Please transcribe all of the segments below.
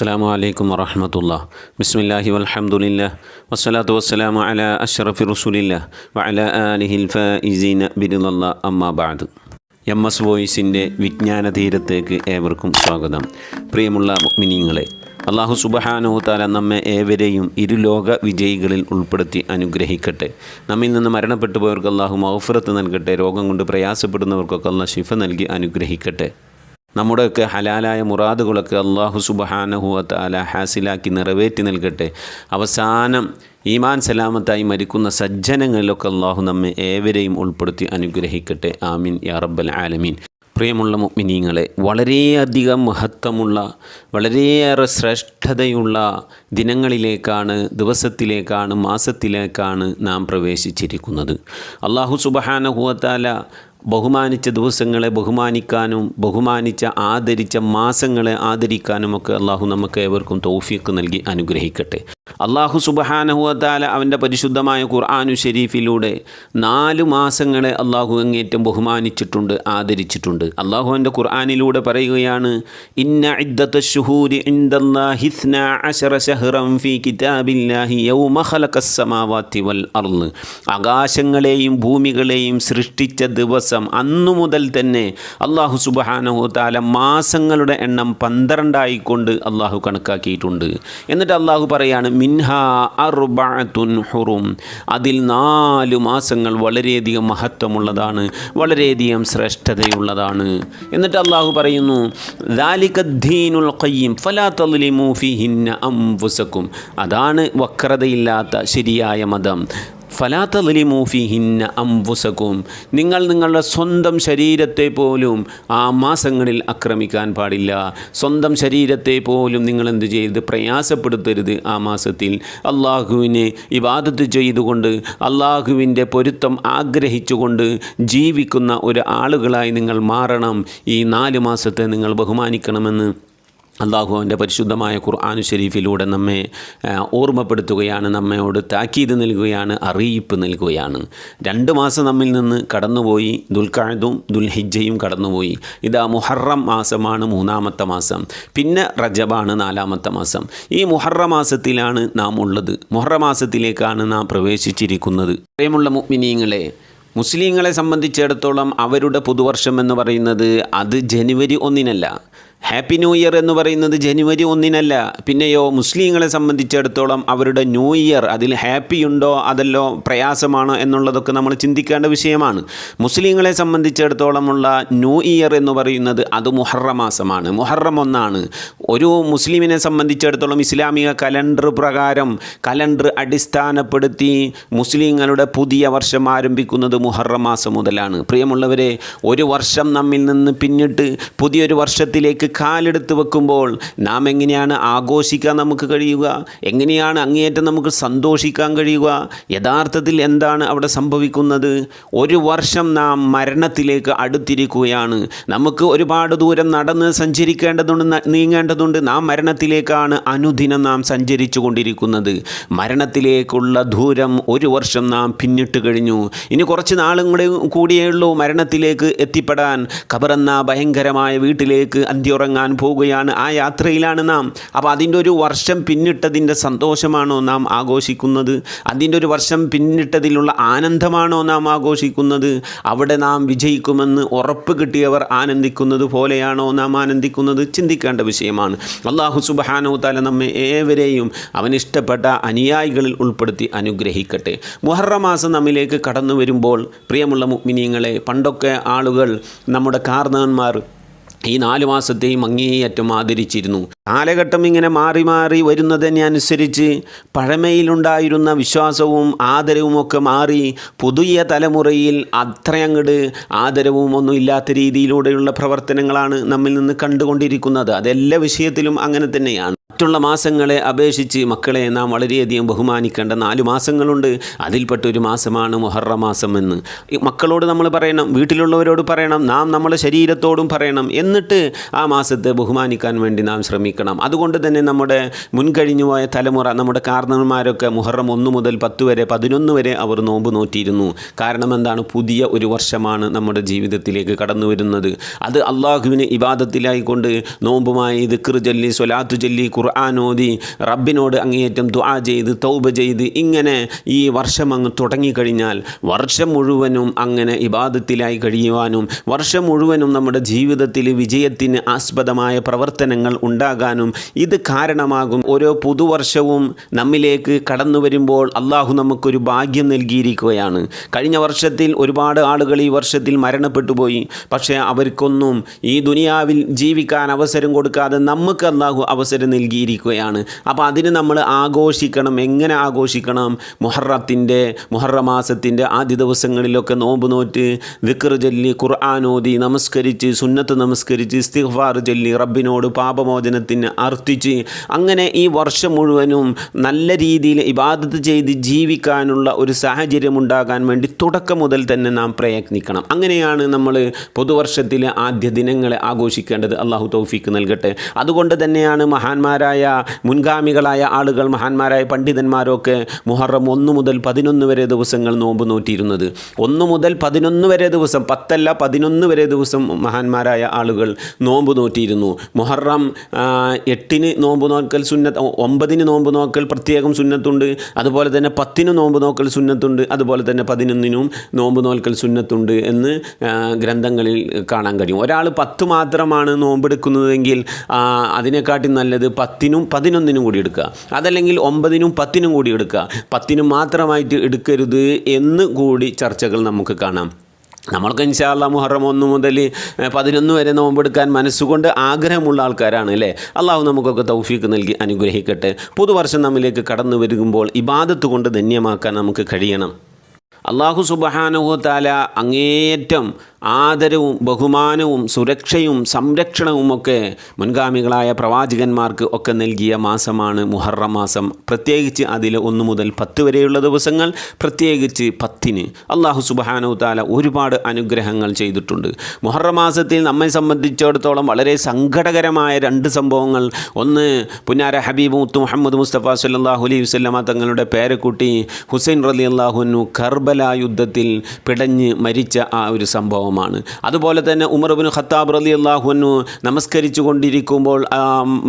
അസ്സാം വലൈക്കും വറഹമത്തുള്ള. ബിസ്മില്ലാഹി വലഹമുല്ല വസ്സലാത്തു വസ്സലാമു അല അഷറഫി റസൂലില്ല വഅല ആലിഹിൽ ഫൈസീന ബിരുദല്ല അമ്മാ ബാദ് എം എസ് വോയിസിന്റെ വിജ്ഞാന തീരത്തേക്ക് ഏവർക്കും സ്വാഗതം. പ്രിയമുള്ള മിനിങ്ങളെ അള്ളാഹു സുബഹാനുഹുത്താല നമ്മെ ഏവരെയും ഇരുലോക വിജയികളിൽ ഉൾപ്പെടുത്തി അനുഗ്രഹിക്കട്ടെ. നമ്മിൽ നിന്ന് മരണപ്പെട്ടു പോയവർക്ക് അള്ളാഹു മൗഫുറത്ത് നൽകട്ടെ. രോഗം കൊണ്ട് പ്രയാസപ്പെടുന്നവർക്കൊക്കെ അള്ളാഹ് ശിഫ നൽകി അനുഗ്രഹിക്കട്ടെ. നമ്മുടെയൊക്കെ ഹലാലായ മുറാദുകളൊക്കെ അള്ളാഹു സുബഹാനഹുവത്താല ഹാസിലാക്കി നിറവേറ്റി നൽകട്ടെ. അവസാനം ഈമാൻ സലാമത്തായി മരിക്കുന്ന സജ്ജനങ്ങളിലൊക്കെ അള്ളാഹു നമ്മെ ഏവരെയും ഉൾപ്പെടുത്തി അനുഗ്രഹിക്കട്ടെ. ആമീൻ. യാ റബ്ബൽ ആലമീൻ. പ്രിയമുള്ള മുഗ്മിനീങ്ങളെ വളരെയധികം മഹത്വമുള്ള വളരെയേറെ ശ്രേഷ്ഠതയുള്ള ദിനങ്ങളിലേക്കാണ് ദിവസത്തിലേക്കാണ് മാസത്തിലേക്കാണ് നാം പ്രവേശിച്ചിരിക്കുന്നത്. അള്ളാഹു സുബഹാനഹുവത്താല ബഹുമാനിച്ച ദിവസങ്ങളെ ബഹുമാനിക്കാനും ബഹുമാനിച്ച ആദരിച്ച മാസങ്ങളെ ആദരിക്കാനുമൊക്കെ അള്ളാഹു നമുക്ക് ഏവർക്കും തൗഫീഖ് നൽകി അനുഗ്രഹിക്കട്ടെ. അള്ളാഹു സുബഹാനഹുവത്താല അവന്റെ പരിശുദ്ധമായ ഖുർആാനു ഷെരീഫിലൂടെ നാല് മാസങ്ങളെ അള്ളാഹു അങ്ങേറ്റം ബഹുമാനിച്ചിട്ടുണ്ട് ആദരിച്ചിട്ടുണ്ട്. അള്ളാഹു എന്റെ ഖുർആാനിലൂടെ പറയുകയാണ് ഇന്ന ഇദ്ദത്ത ആകാശങ്ങളെയും ഭൂമികളെയും സൃഷ്ടിച്ച ദിവസം അന്നു മുതൽ തന്നെ അള്ളാഹു സുബഹാനഹു താല മാസങ്ങളുടെ എണ്ണം പന്ത്രണ്ടായിക്കൊണ്ട് അള്ളാഹു കണക്കാക്കിയിട്ടുണ്ട്. എന്നിട്ട് അള്ളാഹു പറയാണ് മിൻഹ അർബഅത്തുൻ ഹുറും. അതിൽ നാല് മാസങ്ങൾ വളരെയധികം മഹത്വമുള്ളതാണ് വളരെയധികം ശ്രേഷ്ഠതയുള്ളതാണ്. എന്നിട്ട് അള്ളാഹു പറയുന്നു ദാലിക്കദ്ദീനുൽ ഖയ്യിം ഫലാ തദ്ലിമു ഫീഹിന്ന അംഫുസക്കും. അതാണ് വക്രതയില്ലാത്ത ശരിയായ മതം. ഫലാത്തലിമു ഫിഹിന്ന അംഫുസക്കും നിങ്ങൾ നിങ്ങളുടെ സ്വന്തം ശരീരത്തെ പോലും ആ മാസങ്ങളിൽ ആക്രമിക്കാൻ പാടില്ല. സ്വന്തം ശരീരത്തെ പോലും നിങ്ങൾ എന്ത് ചെയ്ത് പ്രയാസപ്പെടുത്തരുത് ആ മാസത്തിൽ. അള്ളാഹുവിനെ ഇബാദത്ത് ചെയ്തുകൊണ്ട് അള്ളാഹുവിന്റെ പൊരുത്തം ആഗ്രഹിച്ചുകൊണ്ട് ജീവിക്കുന്ന ഒരു ആളുകളായി നിങ്ങൾ മാറണം. ഈ നാല് മാസത്തെ നിങ്ങൾ ബഹുമാനിക്കണമെന്ന് അള്ളാഹു അവന്റെ പരിശുദ്ധമായ ഖുർആാനു ഷെരീഫിലൂടെ നമ്മെ ഓർമ്മപ്പെടുത്തുകയാണ് നമ്മയോട് താക്കീത് നൽകുകയാണ് അറിയിപ്പ് നൽകുകയാണ്. രണ്ട് മാസം നമ്മിൽ നിന്ന് കടന്നുപോയി ദുൽഖാദും ദുൽഹിജയും കടന്നുപോയി. ഇതാ മുഹറം മാസമാണ് മൂന്നാമത്തെ മാസം. പിന്നെ റജബാണ് നാലാമത്തെ മാസം. ഈ മുഹറ മാസത്തിലാണ് നാം ഉള്ളത്. മുഹറ മാസത്തിലേക്കാണ് നാം പ്രവേശിച്ചിരിക്കുന്നത്. പ്രിയമുള്ള മുഗ്മിനീങ്ങളെ മുസ്ലിങ്ങളെ സംബന്ധിച്ചിടത്തോളം അവരുടെ പുതുവർഷം എന്ന് പറയുന്നത് അത് ജനുവരി ഒന്നിനല്ല. ഹാപ്പി ന്യൂ ഇയർ എന്ന് പറയുന്നത് ജനുവരി ഒന്നിനല്ല. പിന്നെയോ മുസ്ലിങ്ങളെ സംബന്ധിച്ചിടത്തോളം അവരുടെ ന്യൂ ഇയർ അതിൽ ഹാപ്പി ഉണ്ടോ അതല്ലോ പ്രയാസമാണോ എന്നുള്ളതൊക്കെ നമ്മൾ ചിന്തിക്കേണ്ട വിഷയമാണ്. മുസ്ലിങ്ങളെ സംബന്ധിച്ചിടത്തോളമുള്ള ന്യൂ ഇയർ എന്ന് പറയുന്നത് അത് മുഹറ മാസമാണ്. മുഹറം ഒന്നാണ്. ഒരു മുസ്ലിമിനെ സംബന്ധിച്ചിടത്തോളം ഇസ്ലാമിക കലണ്ടർ പ്രകാരം കലണ്ടർ അടിസ്ഥാനപ്പെടുത്തി മുസ്ലിങ്ങളുടെ പുതിയ വർഷം ആരംഭിക്കുന്നത് മുഹറം മാസം മുതലാണ്. പ്രിയമുള്ളവരെ ഒരു വർഷം നമ്മിൽ നിന്ന് പിന്നിട്ട് പുതിയൊരു വർഷത്തിലേക്ക് കാലെടുത്ത് വെക്കുമ്പോൾ നാം എങ്ങനെയാണ് ആഘോഷിക്കാൻ നമുക്ക് കഴിയുക? എങ്ങനെയാണ് അങ്ങേയറ്റം നമുക്ക് സന്തോഷിക്കാൻ കഴിയുക? യഥാർത്ഥത്തിൽ എന്താണ് അവിടെ സംഭവിക്കുന്നത്? ഒരു വർഷം നാം മരണത്തിലേക്ക് അടുത്തിരിക്കുകയാണ്. നമുക്ക് ഒരുപാട് ദൂരം നടന്ന് സഞ്ചരിക്കേണ്ടതുണ്ട് നീങ്ങേണ്ടതുണ്ട്. നാം മരണത്തിലേക്കാണ് അനുദിനം നാം സഞ്ചരിച്ചു കൊണ്ടിരിക്കുന്നത് മരണത്തിലേക്കുള്ള ദൂരം ഒരു വർഷം നാം പിന്നിട്ട് കഴിഞ്ഞു. ഇനി കുറച്ച് നാളും കൂടെ കൂടിയേ ഉള്ളൂ മരണത്തിലേക്ക് എത്തിപ്പെടാൻ. ഖബറെന്ന ഭയങ്കരമായ വീട്ടിലേക്ക് അന്ത്യുറങ്ങാൻ പോവുകയാണ് ആ യാത്രയിലാണ് നാം. അപ്പോൾ അതിന്റെ ഒരു വർഷം പിന്നിട്ടതിന്റെ സന്തോഷമാണോ നാം ആഘോഷിക്കുന്നത്? അതിന്റെ ഒരു വർഷം പിന്നിട്ടതിലുള്ള ആനന്ദമാണോ നാം ആഘോഷിക്കുന്നത്? അവിടെ നാം വിജയിക്കുമെന്ന് ഉറപ്പ് കിട്ടിയവർ ആനന്ദിക്കുന്നത് പോലെയാണോ നാം ആനന്ദിക്കുന്നത്? ചിന്തിക്കേണ്ട വിഷയമാണ്. അള്ളാഹു സുബാനോ താല നമ്മെ ഏവരെയും അവനിഷ്ടപ്പെട്ട അനുയായികളിൽ ഉൾപ്പെടുത്തി അനുഗ്രഹിക്കട്ടെ. മുഹറ മാസം നമ്മിലേക്ക് കടന്നു വരുമ്പോൾ പ്രിയമുള്ള മുഗ്മിനീങ്ങളെ പണ്ടൊക്കെ ആളുകൾ നമ്മുടെ കാർന്നവന്മാർ ഈ നാലു മാസത്തെയും അങ്ങേയറ്റം ആദരിച്ചിരുന്നു. കാലഘട്ടം ഇങ്ങനെ മാറി മാറി വരുന്നതിനനുസരിച്ച് പഴമയിലുണ്ടായിരുന്ന വിശ്വാസവും ആദരവും ഒക്കെ മാറി പുതിയ തലമുറയിൽ അത്രയങ്ങട് ആദരവും ഒന്നും ഇല്ലാത്ത രീതിയിലൂടെയുള്ള പ്രവർത്തനങ്ങളാണ് നമ്മിൽ നിന്ന് കണ്ടുകൊണ്ടിരിക്കുന്നത്. അതെല്ലാ വിഷയത്തിലും അങ്ങനെ തന്നെയാണ്. മറ്റുള്ള മാസങ്ങളെ അപേക്ഷിച്ച് മക്കളെ നാം വളരെയധികം ബഹുമാനിക്കേണ്ട നാല് മാസങ്ങളുണ്ട്. അതിൽപ്പെട്ട ഒരു മാസമാണ് മൊഹറ മാസം എന്ന്. മക്കളോട് നമ്മൾ പറയണം വീട്ടിലുള്ളവരോട് പറയണം നാം നമ്മുടെ ശരീരത്തോടും പറയണം. എന്നിട്ട് ആ മാസത്തെ ബഹുമാനിക്കാൻ വേണ്ടി നാം ശ്രമിക്കണം. അതുകൊണ്ട് തന്നെ നമ്മുടെ മുൻകഴിഞ്ഞു പോയ തലമുറ നമ്മുടെ കാർണന്മാരൊക്കെ മുഹറം ഒന്ന് മുതൽ പത്ത് വരെ പതിനൊന്ന് വരെ അവർ നോമ്പ് നോറ്റിയിരുന്നു. കാരണം എന്താണ്? പുതിയ ഒരു വർഷമാണ് നമ്മുടെ ജീവിതത്തിലേക്ക് കടന്നു വരുന്നത്. അത് അള്ളാഹുവിന് ഇബാദത്തിലായിക്കൊണ്ട് നോമ്പുമായി ദിക്ർ ചൊല്ലി സ്വലാത്തു ചൊല്ലി ഖുർആാനോദി റബ്ബിനോട് അങ്ങേയറ്റം ദുആ ചെയ്ത് തൗബ ചെയ്ത് ഇങ്ങനെ ഈ വർഷം അങ്ങ് തുടങ്ങിക്കഴിഞ്ഞാൽ വർഷം മുഴുവനും അങ്ങനെ ഇബാദത്തിലായി കഴിയുവാനും വർഷം മുഴുവനും നമ്മുടെ ജീവിതത്തിൽ വിജയത്തിന് ആസ്പദമായ പ്രവർത്തനങ്ങൾ ഉണ്ടാകാനും ഇത് കാരണമാകും. ഓരോ പുതുവർഷവും നമ്മിലേക്ക് കടന്നു വരുമ്പോൾ അള്ളാഹു നമുക്കൊരു ഭാഗ്യം നൽകിയിരിക്കുകയാണ്. കഴിഞ്ഞ വർഷത്തിൽ ഒരുപാട് ആളുകൾ ഈ വർഷത്തിൽ മരണപ്പെട്ടു പോയി. പക്ഷേ അവർക്കൊന്നും ഈ ദുനിയാവിൽ ജീവിക്കാൻ അവസരം കൊടുക്കാതെ നമുക്ക് അള്ളാഹു അവസരം നൽകിയിരിക്കുകയാണ്. അപ്പോൾ അതിന് നമ്മൾ ആഘോഷിക്കണം. എങ്ങനെ ആഘോഷിക്കണം? മുഹറത്തിന്റെ മുഹറമാസത്തിന്റെ ആദ്യ ദിവസങ്ങളിലൊക്കെ നോമ്പ് നോറ്റ് വിക്ർ ചൊല്ലി ഖുർആാനോദി നമസ്കരിച്ച് സുന്നത്ത് നമസ്കരിച്ച് ഇസ്തിഗ്ഫാർ ചൊല്ലി റബ്ബിനോട് പാപമോചനത്തിന് അർത്ഥിച്ച് അങ്ങനെ ഈ വർഷം മുഴുവനും നല്ല രീതിയിൽ ഇബാദത്ത് ചെയ്ത് ജീവിക്കാനുള്ള ഒരു സാഹചര്യം ഉണ്ടാകാൻ വേണ്ടി തുടക്കം മുതൽ തന്നെ നാം പ്രയത്നിക്കണം. അങ്ങനെയാണ് നമ്മൾ പുതുവർഷത്തിലെ ആദ്യ ദിനങ്ങളെ ആഘോഷിക്കേണ്ടത്. അള്ളാഹു തൗഫീക്ക് നൽകട്ടെ. അതുകൊണ്ട് തന്നെയാണ് മഹാന്മാരായ മുൻഗാമികളായ ആളുകൾ മഹാന്മാരായ പണ്ഡിതന്മാരൊക്കെ മുഹറം ഒന്ന് മുതൽ പതിനൊന്ന് വരെ ദിവസങ്ങൾ നോമ്പ് നോറ്റിയിരുന്നത്. ഒന്ന് മുതൽ പതിനൊന്ന് വരെ ദിവസം പത്തല്ല പതിനൊന്ന് വരെ ദിവസം മഹാന്മാരായ ആളുകൾ നോമ്പ് നോറ്റിയിരുന്നു. മുഹറം എട്ടിന് നോമ്പ് നോക്കൽ സുന്നത്ത് ഒമ്പതിന് നോമ്പ് നോക്കൽ പ്രത്യേകം സുന്നത്തുണ്ട്. അതുപോലെ തന്നെ പത്തിന് നോമ്പ് നോക്കൽ സുന്നത്തുണ്ട്. അതുപോലെ തന്നെ പതിനൊന്നിനും നോമ്പ് നോക്കൽ സുന്നത്തുണ്ട് എന്ന് ഗ്രന്ഥങ്ങളിൽ കാണാൻ കഴിയും. ഒരാൾ പത്ത് മാത്രമാണ് നോമ്പെടുക്കുന്നതെങ്കിൽ അതിനെക്കാട്ടി നല്ലത് പത്തിനും പതിനൊന്നിനും കൂടി എടുക്കുക. അതല്ലെങ്കിൽ ഒമ്പതിനും പത്തിനും കൂടി എടുക്കുക. പത്തിനും മാത്രമായിട്ട് എടുക്കരുത് എന്ന് കൂടി ചർച്ചകൾ നമുക്ക് കാണാം. നമ്മൾക്ക് ഇൻഷാല്ല മുഹറം ഒന്ന് മുതൽ പതിനൊന്ന് വരെ നോമ്പെടുക്കാൻ മനസ്സുകൊണ്ട് ആഗ്രഹമുള്ള ആൾക്കാരാണ് അല്ലേ? അള്ളാഹു നമുക്കൊക്കെ തൗഫീക്ക് നൽകി അനുഗ്രഹിക്കട്ടെ. പുതുവർഷം നമ്മിലേക്ക് കടന്നു വരുമ്പോൾ ഇബാദത്ത് കൊണ്ട് ധന്യമാക്കാൻ നമുക്ക് കഴിയണം. അള്ളാഹു സുബഹാനുഹു താല അങ്ങേയറ്റം ആദരവും ബഹുമാനവും സുരക്ഷയും സംരക്ഷണവും ഒക്കെ മുൻഗാമികളായ പ്രവാചകന്മാർക്ക് ഒക്കെ നൽകിയ മാസമാണ് മുഹറം മാസം. പ്രത്യേകിച്ച് അതിൽ ഒന്ന് മുതൽ പത്ത് വരെയുള്ള ദിവസങ്ങൾ പ്രത്യേകിച്ച് പത്തിന്. അള്ളാഹു സുബാനോ താല ഒരുപാട് അനുഗ്രഹങ്ങൾ ചെയ്തിട്ടുണ്ട്. മുഹറം മാസത്തിൽ നമ്മെ സംബന്ധിച്ചിടത്തോളം വളരെ സങ്കടകരമായ രണ്ട് സംഭവങ്ങൾ. ഒന്ന് പുന്നാര ഹബീബ് മുത്ത് മുഹമ്മദ് മുസ്തഫ സല്ലാഹു അലൈഹി വസ്ലമ തങ്ങളുടെ പേരക്കുട്ടി ഹുസൈൻ റലി അള്ളാഹുനു കർബല യുദ്ധത്തിൽ പിടഞ്ഞ് മരിച്ച ആ ഒരു സംഭവമാണ്. അതുപോലെ തന്നെ ഉമർബിൻ ഖത്താബ് റലി അള്ളാഹുനു നമസ്കരിച്ചു കൊണ്ടിരിക്കുമ്പോൾ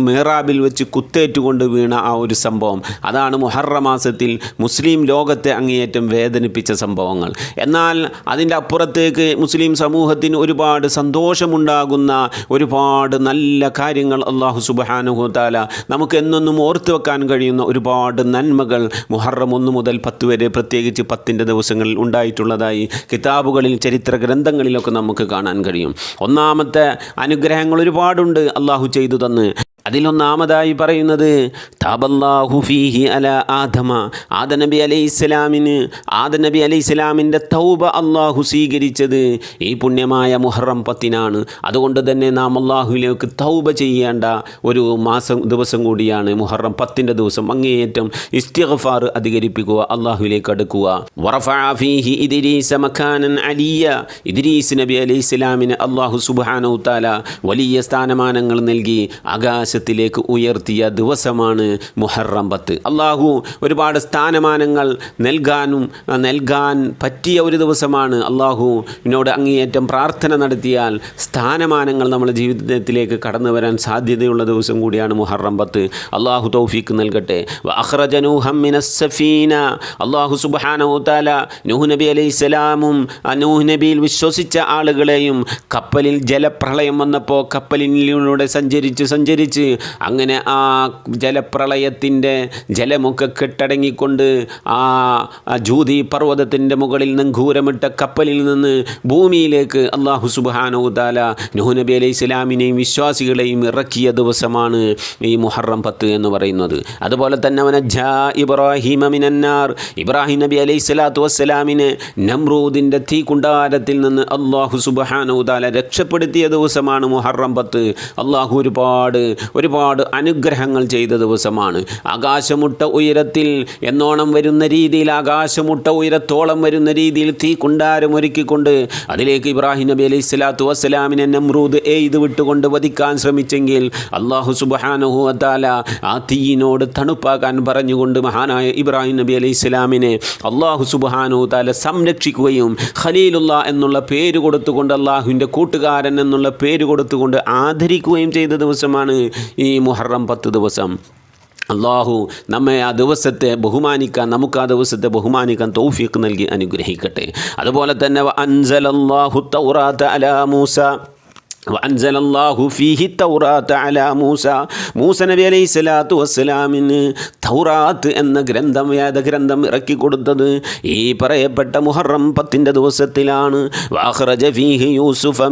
മെഹറാബിൽ വെച്ച് കുത്തേറ്റുകൊണ്ട് വീണ ആ ഒരു സംഭവം. അതാണ് മുഹറ മാസത്തിൽ മുസ്ലിം ലോകത്തെ അങ്ങേയറ്റം വേദനിപ്പിച്ച സംഭവങ്ങൾ. എന്നാൽ അതിന്റെ അപ്പുറത്തേക്ക് മുസ്ലിം സമൂഹത്തിന് ഒരുപാട് സന്തോഷമുണ്ടാകുന്ന ഒരുപാട് നല്ല കാര്യങ്ങൾ അള്ളാഹു സുബാനുഹുത്താല നമുക്ക് എന്നൊന്നും ഓർത്തു വെക്കാൻ കഴിയുന്ന ഒരുപാട് നന്മകൾ മുഹറം ഒന്ന് മുതൽ പത്ത് വരെ പ്രത്യേകിച്ച് പത്തിന്റെ ദിവസങ്ങളിൽ ഉണ്ടായിട്ടുള്ളതായി കിതാബുകളിൽ ചരിത്ര ഗ്രന്ഥങ്ങളിലൊക്കെ നമുക്ക് കാണാൻ കഴിയും. ഒന്നാമത്തെ അനുഗ്രഹങ്ങൾ ഒരുപാടുണ്ട് അള്ളാഹു ചെയ്തു തന്ന്. അതിലൊന്നാമതായി പറയുന്നത് താബല്ലാഹു ഫീഹി അല ആദമ. ആദ നബി അലൈഹി ഇസ്ലാമിന് ആദ നബി അലൈഹി ഇസ്ലാമിന്റെ തൗബ അള്ളാഹു സ്വീകരിച്ചത് ഈ പുണ്യമായ മുഹറം പത്തിനാണ്. അതുകൊണ്ട് തന്നെ നാം അള്ളാഹുവിലേക്ക് തൗബ ചെയ്യേണ്ട ഒരു മാസം ദിവസം കൂടിയാണ് മുഹറം പത്തിന്റെ ദിവസം. അങ്ങേയറ്റം ഇസ്തിഗ്ഫാർ അധികരിപ്പിക്കുക അള്ളാഹുവിലേക്ക് അടുക്കുക. വറഫഅ ഫീഹി ഇദ്രീസ മക്കാനൻ അലിയ. ഇദ്രീസ് നബി അലൈഹി ഇസ്ലാമിന് അള്ളാഹു സുബ്ഹാനഹു തആല വലിയ സ്ഥാനമാനങ്ങൾ നൽകി. ആകാശത്തിലേക്ക് ഉയർത്തിയ ദിവസമാണ് മുഹറം പത്ത്. അള്ളാഹു ഒരുപാട് സ്ഥാനമാനങ്ങൾ നൽകാനും നൽകാൻ പറ്റിയ ഒരു ദിവസമാണ് അള്ളാഹു എന്നോട് അങ്ങേയറ്റം പ്രാർത്ഥന നടത്തിയാൽ സ്ഥാനമാനങ്ങൾ നമ്മുടെ ജീവിതത്തിലേക്ക് കടന്നു വരാൻ സാധ്യതയുള്ള ദിവസം കൂടിയാണ് മുഹറം പത്ത്. അള്ളാഹു തൗഫീക്ക് നൽകട്ടെ. അള്ളാഹു സുബ്ഹാനഹു തആല നൂഹ് നബി അലൈഹി സ്വലാമും നൂഹ് നബിയിൽ വിശ്വസിച്ച ആളുകളെയും കപ്പലിൽ ജലപ്രളയം വന്നപ്പോൾ കപ്പലിനിലൂടെ സഞ്ചരിച്ച് സഞ്ചരിച്ച് അങ്ങനെ ആ ജലപ്രളയത്തിന്റെ ജലമൊക്കെ കെട്ടടങ്ങിക്കൊണ്ട് ആ ജൂതി പർവതത്തിന്റെ മുകളിൽ നിന്ന് ഘൂരമിട്ട കപ്പലിൽ നിന്ന് ഭൂമിയിലേക്ക് അള്ളാഹു സുബാനോ താല നബി അലൈഹി സ്വലാമിനെയും വിശ്വാസികളെയും ഇറക്കിയ ദിവസമാണ് ഈ മുഹറം പത്ത് എന്ന് പറയുന്നത്. അതുപോലെ തന്നെ അവനജ്ജാ ഇബ്രാഹിമ മിനന്നാർ. ഇബ്രാഹിം നബി അലൈഹി സ്വലാത്തു വസ്സലാമിനെ നമ്രൂദിന്റെ തീ കുണ്ടാരത്തിൽ നിന്ന് അള്ളാഹു സുബാനോ താല രക്ഷപ്പെടുത്തിയ ദിവസമാണ് മുഹറം പത്ത്. അള്ളാഹു ഒരുപാട് ഒരുപാട് അനുഗ്രഹങ്ങൾ ചെയ്ത ദിവസമാണ്. ആകാശമുട്ട ഉയരത്തിൽ എന്നോണം വരുന്ന രീതിയിൽ ആകാശമുട്ട ഉയരത്തോളം വരുന്ന രീതിയിൽ തീ കുണ്ടാരം ഒരുക്കിക്കൊണ്ട് അതിലേക്ക് ഇബ്രാഹിം നബി അലൈഹി സ്വലാത്തു വസ്സലാമിനെ നമ്രൂദ് എയ്ത് വിട്ടുകൊണ്ട് വധിക്കാൻ ശ്രമിച്ചെങ്കിൽ അള്ളാഹു സുബാനഹു അതാല ആ തീയിനോട് തണുപ്പാക്കാൻ പറഞ്ഞുകൊണ്ട് മഹാനായ ഇബ്രാഹിം നബി അലൈഹി സ്വലാമിനെ അള്ളാഹു സുബാനു താല സംരക്ഷിക്കുകയും ഖലീലുള്ള എന്നുള്ള പേര് കൊടുത്തുകൊണ്ട് അള്ളാഹുവിന്റെ കൂട്ടുകാരൻ എന്നുള്ള പേര് കൊടുത്തുകൊണ്ട് ആദരിക്കുകയും ചെയ്ത ദിവസമാണ് ഈ മുഹറം പത്ത് ദിവസം. അള്ളാഹു നമ്മെ ആ ദിവസത്തെ ബഹുമാനിക്കാൻ നമുക്ക് ആ ദിവസത്തെ ബഹുമാനിക്കാൻ തൗഫീഖ് നൽകി അനുഗ്രഹിക്കട്ടെ. അതുപോലെ തന്നെ അൻസലല്ലാഹു തൗറാത്ത അലാ മൂസ. മൂസ. നബി അലൈഹി സ്വലാത്തു വസ്സലാമിന് തൗറാത്ത് എന്ന ഗ്രന്ഥം വേദഗ്രന്ഥം ഇറക്കി കൊടുത്തത് ഈ പറയപ്പെട്ട മുഹറം പത്തിന്റെ ദിവസത്തിലാണ്. യൂസുഫ്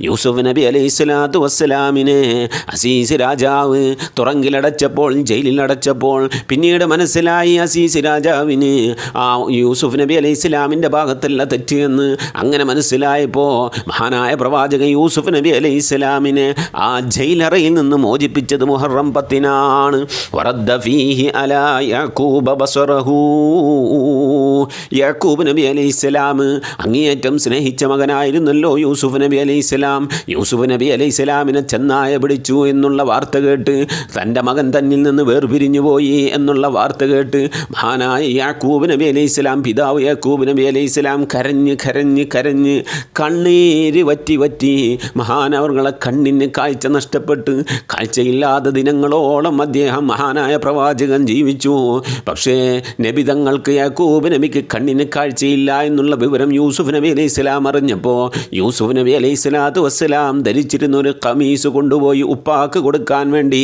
യൂസുഫ് നബി അലൈഹി സ്വലാത്തു വസ്സലാമിനെ അസീസ് രാജാവ് തുറങ്കിലടച്ചപ്പോൾ ജയിലിലടച്ചപ്പോൾ പിന്നീട് മനസ്സിലായി അസീസ് രാജാവിന് ആ യൂസുഫ് അലൈഹി സ്വലാമിന്റെ ഭാഗത്തല്ല തെറ്റ് അങ്ങനെ മനസ്സിലായപ്പോൾ മഹാനായ പ്രവാചക യൂസുഫ് നബി അലൈഹി ഇസ്ലാമിനെ ആ ജയിലറയിൽ നിന്ന് മോചിപ്പിച്ചത് മുഹറം പത്തിനാണ്. യാക്കൂബ് നബി അലൈഹി ഇസ്ലാം അങ്ങേയറ്റം സ്നേഹിച്ച മകനായിരുന്നല്ലോ യൂസുഫ് നബി അലൈഹി ഇസ്ലാം യൂസുഫ് നബി അലൈഹി ഇസ്ലാമിനെ ചെന്നായ പിടിച്ചു എന്നുള്ള വാർത്ത കേട്ട് തന്റെ മകൻ തന്നിൽ നിന്ന് വേർപിരിഞ്ഞു പോയി എന്നുള്ള വാർത്ത കേട്ട് മഹാനായ യാക്കൂബ് നബി അലൈഹി ഇസ്ലാം പിതാവ് യാക്കൂബ് നബി അലൈഹി ഇസ്ലാം കരഞ്ഞ് കരഞ്ഞ് കരഞ്ഞ് കണ്ണീര് വറ്റി വറ്റി മഹാനവർകളെ കണ്ണിന് കാഴ്ച നഷ്ടപ്പെട്ട് കാഴ്ചയില്ലാത്ത ദിനങ്ങളോളം അദ്ദേഹം മഹാനായ പ്രവാചകൻ ജീവിച്ചു. പക്ഷേ നബി തങ്ങൾക്ക് യാക്കൂബ് നബിക്ക് കണ്ണിന് കാഴ്ചയില്ല എന്നുള്ള വിവരം യൂസുഫ് നബി അലൈഹി സ്വലാം അറിഞ്ഞപ്പോൾ യൂസുഫ് നബി അലൈഹി സ്വലാത്തു വസ്സലാം ധരിച്ചിരുന്ന ഒരു കമീസ് കൊണ്ടുപോയി ഉപ്പാക്ക് കൊടുക്കാൻ വേണ്ടി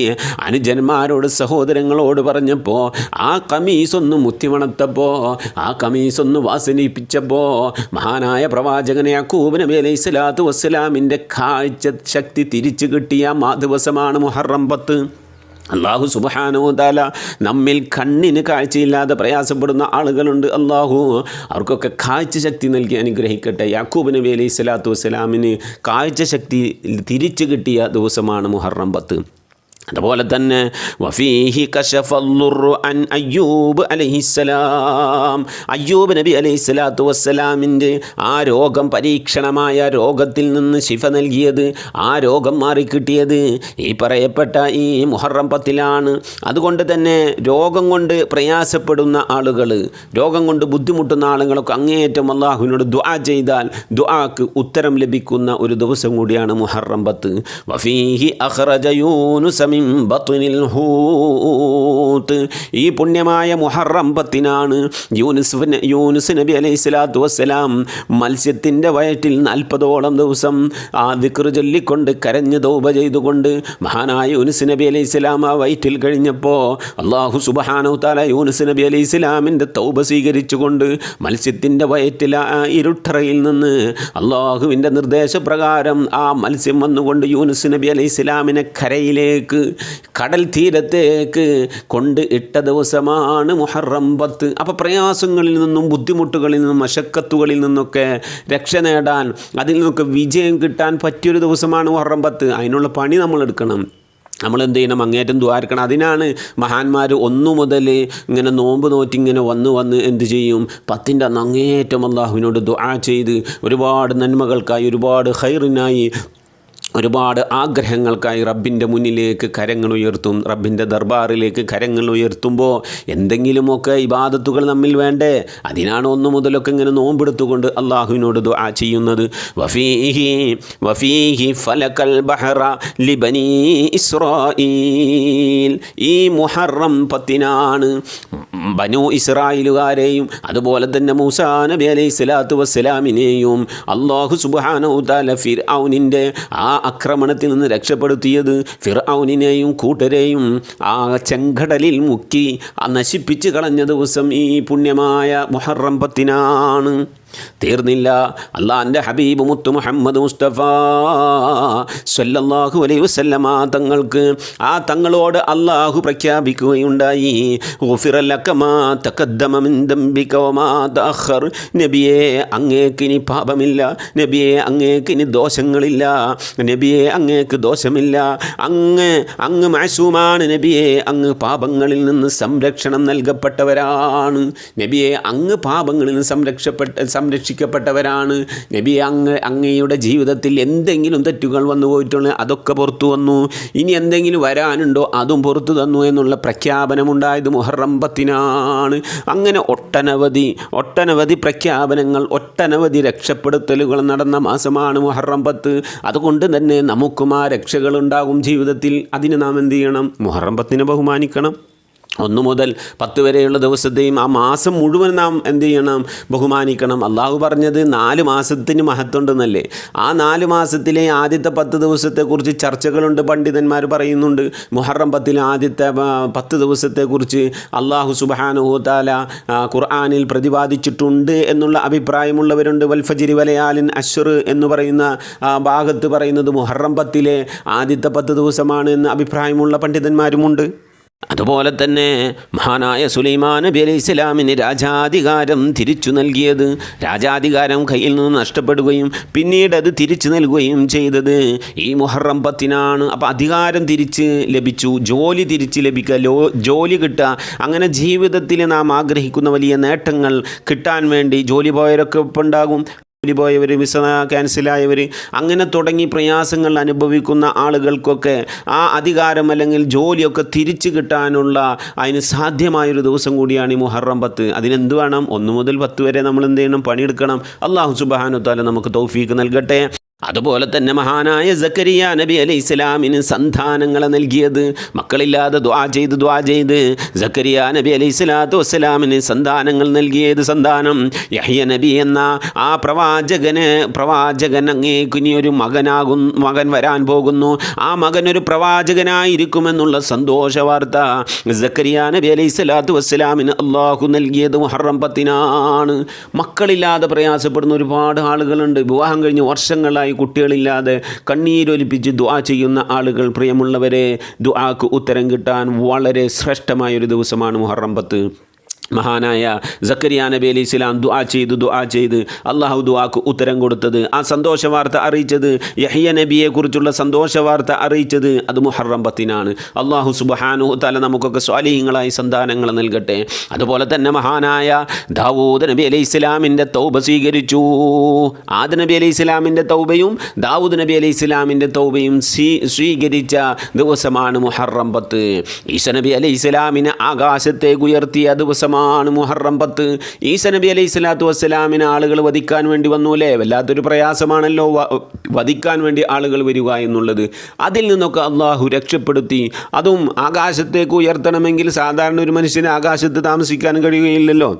അനുജന്മാരോട് സഹോദരങ്ങളോട് പറഞ്ഞപ്പോൾ ആ കമീസ് ഒന്ന് മുത്തിമണത്തപ്പോൾ ആ കമീസ് ഒന്ന് വാസനിപ്പിച്ചപ്പോൾ മഹാനായ പ്രവാചകനെ യാക്കൂബ് നബി അലൈഹി സ്വലാത്തു വസ്സലാമിന്റെ കാഴ്ച ശക്തി തിരിച്ചു കിട്ടിയ ആ ദിവസമാണ് മുഹറം പത്ത്. അള്ളാഹു സുബാനോദാല നമ്മിൽ കണ്ണിന് കാഴ്ചയില്ലാതെ പ്രയാസപ്പെടുന്ന ആളുകളുണ്ട്. അള്ളാഹു അവർക്കൊക്കെ കാഴ്ച ശക്തി നൽകി അനുഗ്രഹിക്കട്ടെ. യാക്കൂബ് നബി അലൈഹി സ്വലാത്തു വസ്സലാമിന് കാഴ്ച ശക്തി തിരിച്ചു കിട്ടിയ ദിവസമാണ് മുഹറം പത്ത്. അതുപോലെ തന്നെ വഫീഹി അൻ അയ്യൂബ് അലഹിസ്സലാം. അയ്യൂബ് നബി അലൈഹി സ്വലാത്തു വസ്സലാമിന്റെ ആ രോഗം പരീക്ഷണമായ രോഗത്തിൽ നിന്ന് ശിഫ നൽകിയത് ആ രോഗം മാറിക്കിട്ടിയത് ഈ പറയപ്പെട്ട ഈ മുഹറം പത്തിലാണ്. അതുകൊണ്ട് തന്നെ രോഗം കൊണ്ട് പ്രയാസപ്പെടുന്ന ആളുകൾ രോഗം കൊണ്ട് ബുദ്ധിമുട്ടുന്ന ആളുകളൊക്കെ അങ്ങേയറ്റം അള്ളാഹുവിനോട് ദുആ ചെയ്താൽ ദുആക്ക് ഉത്തരം ലഭിക്കുന്ന ഒരു ദിവസം കൂടിയാണ് മുഹറം പത്ത്. വഫീഹി അഖ്റജ യൂനുസ ബത്നിൽ ഈ പുണ്യമായ മുഹറം പത്തിനാണ് യൂനുസ് യൂനുസ് നബി അലൈഹി സ്വലാത്തു വസ്സലാം മത്സ്യത്തിന്റെ വയറ്റിൽ നാൽപ്പതോളം ദിവസം ആ ദിക്റ് ചൊല്ലിക്കൊണ്ട് കരഞ്ഞ് തൗബ ചെയ്തുകൊണ്ട് മഹാനായ യൂനുസ് നബി അലൈഹി സ്വലാം ആ വയറ്റിൽ കഴിഞ്ഞപ്പോൾ അള്ളാഹു സുബഹാനു യൂനുസ് നബി അലൈഹി സ്വലാമിന്റെ തൗബ സ്വീകരിച്ചുകൊണ്ട് മത്സ്യത്തിന്റെ വയറ്റിൽ ആ ഇരുട്ടറയിൽ നിന്ന് അള്ളാഹുവിന്റെ നിർദ്ദേശപ്രകാരം ആ മത്സ്യം വന്നുകൊണ്ട് യൂനുസ് നബി അലൈഹി സ്വലാമിനെ കരയിലേക്ക് കടൽ തീരത്തേക്ക് കൊണ്ട് ഇട്ട ദിവസമാണ് മുഹറം പത്ത്. അപ്പോൾ പ്രയാസങ്ങളിൽ നിന്നും ബുദ്ധിമുട്ടുകളിൽ നിന്നും മശക്കത്തുകളിൽ നിന്നൊക്കെ രക്ഷ നേടാൻ അതിൽ നിന്നൊക്കെ വിജയം കിട്ടാൻ പറ്റിയൊരു ദിവസമാണ് മുഹറം പത്ത്. അതിനുള്ള പണി നമ്മൾ എടുക്കണം. നമ്മൾ എന്ത് ചെയ്യണം? അങ്ങേറ്റം ദ്വാരക്കണം അതിനാണ് മഹാന്മാർ ഒന്നു മുതൽ ഇങ്ങനെ നോമ്പ് നോറ്റി ഇങ്ങനെ വന്ന് വന്ന് എന്ത് ചെയ്യും? പത്തിന്റെ അന്ന് അങ്ങേറ്റം അള്ളാഹുവിനോട് ദ്വാ ചെയ്ത് ഒരുപാട് നന്മകൾക്കായി ഒരുപാട് ഹൈറിനായി ഒരുപാട് ആഗ്രഹങ്ങൾക്കായി റബ്ബിന്റെ മുന്നിലേക്ക് കരങ്ങൾ ഉയർത്തും റബ്ബിന്റെ ദർബാറിലേക്ക് കരങ്ങൾ ഉയർത്തുമ്പോൾ എന്തെങ്കിലുമൊക്കെ ഇബാദത്തുകൾ നമ്മിൽ വേണ്ടേ? അതിനാണ് ഒന്നു മുതലൊക്കെ ഇങ്ങനെ നോമ്പെടുത്തുകൊണ്ട് അള്ളാഹുവിനോട് ദുആ ചെയ്യുന്നത്. വഫീഹി വഫീഹി ഫലക്കൽ ബഹറ ലിബനി ഇസ്രായീൽ ഈ മുഹറം പത്തിനാണ് ബനു ഇസ്രായേലുകാരെയും അതുപോലെ തന്നെ മൂസാ നബി അലൈഹി സ്വലാത്തു വസ്സലാമിനെയും അള്ളാഹു സുബാനു താല ഫിർ ഔനിന്റെ ആ ആക്രമണത്തിൽ നിന്ന് രക്ഷപ്പെടുത്തിയത് ഫിർഔനിനെയും കൂട്ടരെയും ആ ചെങ്കടലിൽ മുക്കി നശിപ്പിച്ച് കളഞ്ഞ ദിവസം ഈ പുണ്യമായ മുഹറം തീർന്നില്ല. അള്ളാന്റെ ഹബീബ് മുത്തു മുഹമ്മദ് മുസ്തഫ സല്ലല്ലാഹു അലൈഹി വസല്ലമ തങ്ങൾക്ക് ആ തങ്ങളോട് അള്ളാഹു പ്രഖ്യാപിക്കുകയുണ്ടായി. നബിയെ അങ്ങേക്കിനി പാപമില്ല. നബിയെ അങ്ങേക്കിനി ദോഷങ്ങളില്ല. നബിയെ അങ്ങേക്ക് ദോഷമില്ല. അങ്ങ് അങ്ങ് മാസൂമാണ് നബിയെ അങ്ങ് പാപങ്ങളിൽ നിന്ന് സംരക്ഷണം നൽകപ്പെട്ടവരാണ്. നബിയെ അങ്ങ് പാപങ്ങളിൽ നിന്ന് സംരക്ഷപ്പെട്ട സംരക്ഷിക്കപ്പെട്ടവരാണ് നബി അങ്ങ് അങ്ങയുടെ ജീവിതത്തിൽ എന്തെങ്കിലും തെറ്റുകൾ വന്നു പോയിട്ടുള്ള അതൊക്കെ പുറത്തു വന്നു. ഇനി എന്തെങ്കിലും വരാനുണ്ടോ അതും പുറത്തു തന്നു എന്നുള്ള പ്രഖ്യാപനമുണ്ടായത് മുഹറം പത്തിനാണ് അങ്ങനെ ഒട്ടനവധി ഒട്ടനവധി പ്രഖ്യാപനങ്ങൾ ഒട്ടനവധി രക്ഷപ്പെടുത്തലുകൾ നടന്ന മാസമാണ് മുഹറം പത്ത് അതുകൊണ്ട് തന്നെ നമുക്കും ആ രക്ഷകളുണ്ടാകും ജീവിതത്തിൽ. അതിന് നാം എന്ത് ചെയ്യണം? മുഹറം പത്തിനെ ബഹുമാനിക്കണം. ഒന്ന് മുതൽ പത്ത് വരെയുള്ള ദിവസത്തെയും ആ മാസം മുഴുവൻ നാം എന്ത് ചെയ്യണം? ബഹുമാനിക്കണം. അള്ളാഹു പറഞ്ഞത് നാല് മാസത്തിന് മഹത്വമുണ്ടെന്നല്ലേ? ആ നാല് മാസത്തിലെ ആദ്യത്തെ പത്ത് ദിവസത്തെക്കുറിച്ച് ചർച്ചകളുണ്ട് പണ്ഡിതന്മാർ പറയുന്നുണ്ട്. മുഹറം പത്തിലെ ആദ്യത്തെ പത്ത് ദിവസത്തെക്കുറിച്ച് അള്ളാഹു സുബാനുഹുത്താല ഖുർആാനിൽ പ്രതിപാദിച്ചിട്ടുണ്ട് എന്നുള്ള അഭിപ്രായമുള്ളവരുണ്ട്. വൽഫജിരി വലയാലിൻ അശ്വർ എന്ന് പറയുന്ന ഭാഗത്ത് പറയുന്നത് മുഹറം പത്തിലെ ആദ്യത്തെ പത്ത് ദിവസമാണ് എന്ന് അഭിപ്രായമുള്ള പണ്ഡിതന്മാരുമുണ്ട്. അതുപോലെ തന്നെ മഹാനായ സുലൈമാൻ നബി അലൈഹി ഇസ്ലാമിന് രാജാധികാരം തിരിച്ചു നൽകിയത്. രാജാധികാരം കയ്യിൽ നിന്ന് നഷ്ടപ്പെടുകയും പിന്നീട് അത് തിരിച്ചു നൽകുകയും ചെയ്തത്. ഈ മുഹറം പത്തിനാണ്. അപ്പോൾ അധികാരം തിരിച്ച് ലഭിച്ചു. ജോലി തിരിച്ച് ലഭിക്കുക. ജോലി കിട്ടുക. അങ്ങനെ ജീവിതത്തിൽ നാം ആഗ്രഹിക്കുന്ന വലിയ നേട്ടങ്ങൾ കിട്ടാൻ വേണ്ടി ജോലി പോയവരൊക്കെ ഉണ്ടാകും ജോലി പോയവർ വിസ ക്യാൻസലായവർ അങ്ങനെ തുടങ്ങി പ്രയാസങ്ങൾ അനുഭവിക്കുന്ന ആളുകൾക്കൊക്കെ ആ അധികാരം അല്ലെങ്കിൽ ജോലിയൊക്കെ തിരിച്ചു കിട്ടാനുള്ള അതിന് സാധ്യമായൊരു ദിവസം കൂടിയാണ് ഈ മുഹറം പത്ത്. അതിനെന്ത് വേണം? ഒന്ന് മുതൽ പത്ത് വരെ നമ്മൾ എന്ത് ചെയ്യണം? പണിയെടുക്കണം. അള്ളാഹു സുബാനുത്താല നമുക്ക് തൗഫീക്ക് നൽകട്ടെ. അതുപോലെ തന്നെ മഹാനായ സക്കരിയ നബി അലി ഇസ്ലാമിന് സന്താനങ്ങളെ നൽകിയത്. മക്കളില്ലാതെ ദ്വാ ചെയ്ത് ദ്വാ ചെയ്ത് സക്കരിയ നബി അലി ഇസ്ലാത്തു വസ്സലാമിന് സന്താനങ്ങൾ നൽകിയത് സന്താനം. യഹ്യ നബി എന്ന ആ പ്രവാചകന് പ്രവാചകൻ അങ്ങേക്കുനി ഒരു മകനാകും മകൻ വരാൻ പോകുന്നു. ആ മകൻ ഒരു പ്രവാചകനായിരിക്കുമെന്നുള്ള സന്തോഷ വാർത്ത സക്കരിയ നബി അലി ഇസ്ലാത്തു വസ്സലാമിന് അള്ളാഹു നൽകിയത് മുഹറം പത്തിനാണ്. മക്കളില്ലാതെ പ്രയാസപ്പെടുന്ന ഒരുപാട് ആളുകളുണ്ട്. വിവാഹം കഴിഞ്ഞ് വർഷങ്ങളായി കുട്ടികളില്ലാതെ കണ്ണീരൊലിപ്പിച്ച് ദുആ ചെയ്യുന്ന ആളുകൾ പ്രിയമുള്ളവരെ ദുആക്ക് ഉത്തരം കിട്ടാൻ വളരെ ശ്രേഷ്ഠമായൊരു ദിവസമാണ് മുഹറം പത്ത്. മഹാനായ സക്കരിയ നബി അലി ഇസ്ലാം ദുആ ചെയ്ത് ദുആ ചെയ്ത്. അള്ളാഹു ദുആക്ക് ഉത്തരം കൊടുത്തത്. ആ സന്തോഷ വാർത്ത അറിയിച്ചത് യഹിയ നബിയെക്കുറിച്ചുള്ള സന്തോഷ വാർത്ത അറിയിച്ചത് അത് മുഹറം പത്തിനാണ് അള്ളാഹു സുബഹാനു തല നമുക്കൊക്കെ സ്വാലിഹ്യങ്ങളായി സന്താനങ്ങൾ നൽകട്ടെ. അതുപോലെ തന്നെ മഹാനായ ദാവൂദ് നബി അലി ഇസ്ലാമിന്റെ തൗബ സ്വീകരിച്ചു. ആദ് നബി അലി ഇസ്ലാമിന്റെ തൗബയും ദാവൂദ് നബി അലി ഇസ്ലാമിന്റെ തൗബയും സ്വീ സ്വീകരിച്ച ദിവസമാണ് മുഹറം പത്ത് ഈശ നബി അലൈഹി ഇസ്ലാമിനെ ആകാശത്തേക്ക് ഉയർത്തിയ ദിവസമാണ് മുഹറം പത്ത്. ഈസ നബി അലൈഹി സ്വലാത്തു വസ്സലാമിന് ആളുകൾ വധിക്കാൻ വേണ്ടി വന്നൂലേ വല്ലാത്തൊരു പ്രയാസമാണല്ലോ വധിക്കാൻ വേണ്ടി ആളുകൾ വരിക എന്നുള്ളത്. അതിൽ നിന്നൊക്കെ അള്ളാഹു രക്ഷപ്പെടുത്തി. അതും ആകാശത്തേക്ക് ഉയർത്തണമെങ്കിൽ സാധാരണ ഒരു മനുഷ്യന് ആകാശത്ത് താമസിക്കാൻ കഴിയുകയില്ലല്ലോ.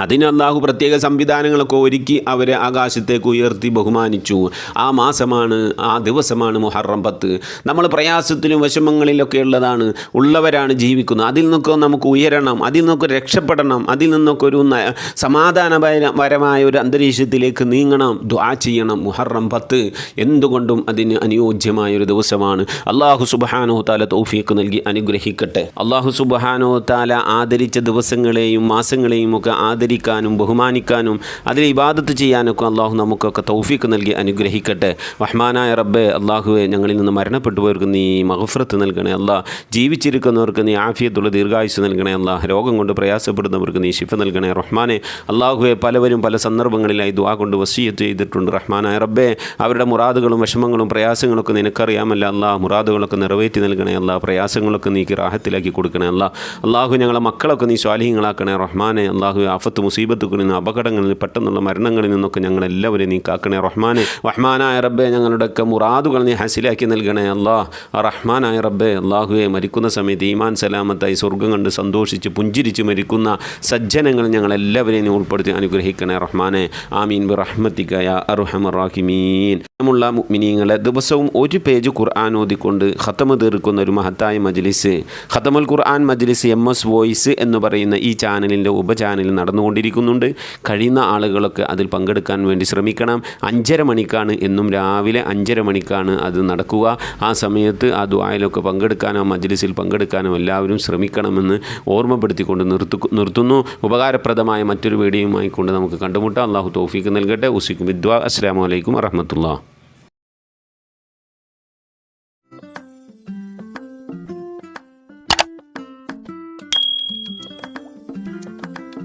അതിന് അള്ളാഹു പ്രത്യേക സംവിധാനങ്ങളൊക്കെ ഒരുക്കി അവരെ ആകാശത്തേക്ക് ഉയർത്തി ബഹുമാനിച്ചു. ആ മാസമാണ് ആ ദിവസമാണ് മുഹറം പത്ത്. നമ്മൾ പ്രയാസത്തിലും വിഷമങ്ങളിലൊക്കെ ഉള്ളതാണ് ഉള്ളവരാണ് ജീവിക്കുന്നത്. അതിൽ നിന്നൊക്കെ നമുക്ക് ഉയരണം അതിൽ നിന്നൊക്കെ രക്ഷപ്പെടണം അതിൽ നിന്നൊക്കെ ഒരു സമാധാനപരമായ ഒരു അന്തരീക്ഷത്തിലേക്ക് നീങ്ങണം ദ്വാ ചെയ്യണം മുഹറം പത്ത്. എന്തുകൊണ്ടും അതിന് അനുയോജ്യമായ ഒരു ദിവസമാണ്. അള്ളാഹു സുബഹാനോ താല തൗഫീക്ക് നൽകി അനുഗ്രഹിക്കട്ടെ. അള്ളാഹു സുബഹാനോ താല ആദരിച്ച ദിവസങ്ങളെയും മാസങ്ങളെയും ഒക്കെ ആദരിക്കാനും ബഹുമാനിക്കാനും അതിൽ ഇബാദത്ത് ചെയ്യാനൊക്കെ അള്ളാഹു നമുക്കൊക്കെ തൗഫീക്ക് നൽകി അനുഗ്രഹിക്കട്ടെ. റഹ്മാനായ റബ്ബെ അള്ളാഹുവെ ഞങ്ങളിൽ നിന്ന് മരണപ്പെട്ടു പോയവർക്ക് നീ മഹഫ്രത്ത് നൽകണേ അല്ലാ. ജീവിച്ചിരിക്കുന്നവർക്ക് നീ ആഫിയത്തുള്ള ദീർഘായുസ് നൽകണേ അല്ലാ. രോഗം കൊണ്ട് പ്രയാസപ്പെടുന്നവർക്ക് നീ ശിഫ നൽകണേ. റഹ്മാനെ അള്ളാഹുവെ പലവരും പല സന്ദർഭങ്ങളിലായി ദുവാ കൊണ്ട് വസീയത്ത് ചെയ്തിട്ടുണ്ട്. റഹ്മാനായ റബ്ബെ അവരുടെ മുറാദുകളും വിഷമങ്ങളും പ്രയാസങ്ങളൊക്കെ നിനക്കറിയാമല്ല അല്ലാ. മുറാദുകളൊക്കെ നിറവേറ്റി നൽകണേ അല്ലാ. പ്രയാസങ്ങളൊക്കെ നീ റാഹത്തിലാക്കി കൊടുക്കണേ അല്ലാ. അള്ളാഹു ഞങ്ങളെ മക്കളൊക്കെ നീ സ്വാലിഹ്യങ്ങളാക്കണേ. റഹ്മാനെ അള്ളാഹു ആഫത്ത് മുസീബത്തുകളിൽ നിന്ന് അപകടങ്ങളിൽ പെട്ടെന്നുള്ള മരണങ്ങളിൽ നിന്നൊക്കെ ഞങ്ങളെല്ലാവരെയും നീ കാക്കണേ. റഹ്മാനെ റഹ്മാനായ റബ്ബെ ഞങ്ങളുടെയൊക്കെ മുറാദുകൾ നീ ഹസിലാക്കി നൽകണേ അല്ലാ. റഹ്മാനായ റബ്ബെ അള്ളാഹുവെ മരിക്കുന്ന സമയത്ത് ഈമാൻ സലാമത്തായി സ്വർഗം കണ്ട് സന്തോഷിച്ച് പുഞ്ചിരിച്ച് മരിക്കുന്ന സജ്ജനങ്ങൾ ഞങ്ങളെല്ലാവരെയും നീ ഉൾപ്പെടുത്തി അനുഗ്രഹിക്കണേ റഹ്മാനെ. ആമീൻ. ബി റഹ്മത്തിക്കയ അറുഹമറാഹിമീൻ മുള്ള മുഅ്മിനീങ്ങളെ ദിവസവും ഒരു പേജ് ഖുർആൻ ഓതിക്കൊണ്ട് ഖത്തമ തീർക്കുന്ന ഒരു മഹത്തായ മജ്ലിസ്. ഖത്തമുൽ ഖുർആൻ മജ്ലിസ് എം എസ് വോയിസ് എന്ന് പറയുന്ന ഈ ചാനലിന്റെ ഉപചാനലിൽ ഉപചാനൽ നടന്നുകൊണ്ടിരിക്കുന്നുണ്ട്. കഴിയുന്ന ആളുകളൊക്കെ അതിൽ പങ്കെടുക്കാൻ വേണ്ടി ശ്രമിക്കണം. അഞ്ചര മണിക്കാണ് എന്നും രാവിലെ അഞ്ചര മണിക്കാണ് അത് നടക്കുക. ആ സമയത്ത് ആ ദ്വായിലൊക്കെ പങ്കെടുക്കാനോ മജ്ലിസിൽ പങ്കെടുക്കാനോ എല്ലാവരും ശ്രമിക്കണമെന്ന് ഓർമ്മപ്പെടുത്തിക്കൊണ്ട് നിർത്തു നിർത്തുന്നു. ഉപകാരപ്രദമായ മറ്റൊരു വീഡിയോയുമായി കൊണ്ട് നമുക്ക് കണ്ടുമുട്ടാം. അള്ളാഹു തോഫീക്ക് നൽകട്ടെ. ഉസിക്കും വിദ്വാ അസ്സാം വലൈക്കും വറഹമത്തുള്ള